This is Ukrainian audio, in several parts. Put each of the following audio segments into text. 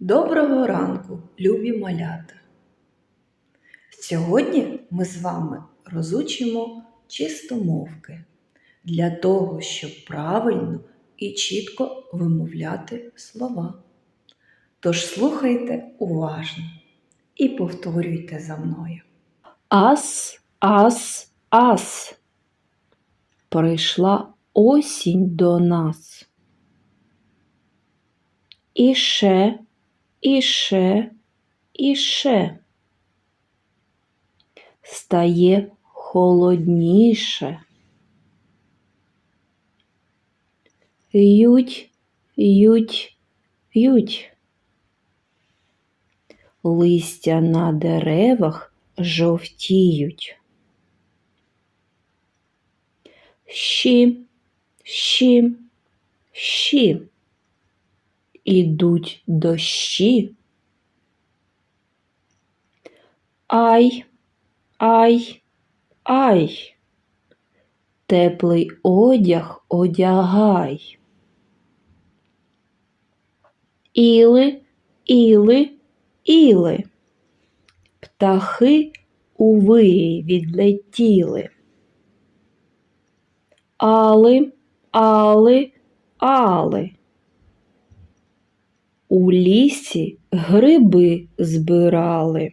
Доброго ранку, любі малята! Сьогодні ми з вами розучимо чистомовки для того, щоб правильно і чітко вимовляти слова. Тож слухайте уважно і повторюйте за мною. Ас, ас, ас. Прийшла осінь до нас. Іще, іще, іще. Стає холодніше. Ють, ють, ють. Листя на деревах жовтіють. Щі, щі, щі. Ідуть дощі. Ай, ай, ай. Теплий одяг одягай. Іли, іли, іли. Птахи у вирій відлетіли. Али, али, али. У лісі гриби збирали.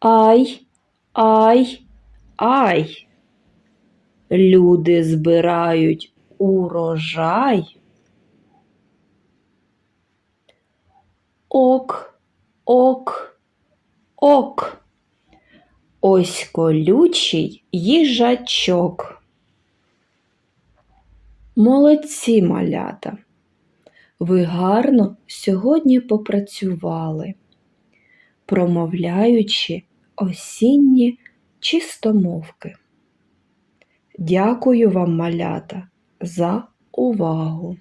Ай, ай, ай. Люди збирають урожай. Ок, ок, ок. Ось колючий їжачок. Молодці малята. Ви гарно сьогодні попрацювали, промовляючи осінні чистомовки. Дякую вам, малята, за увагу!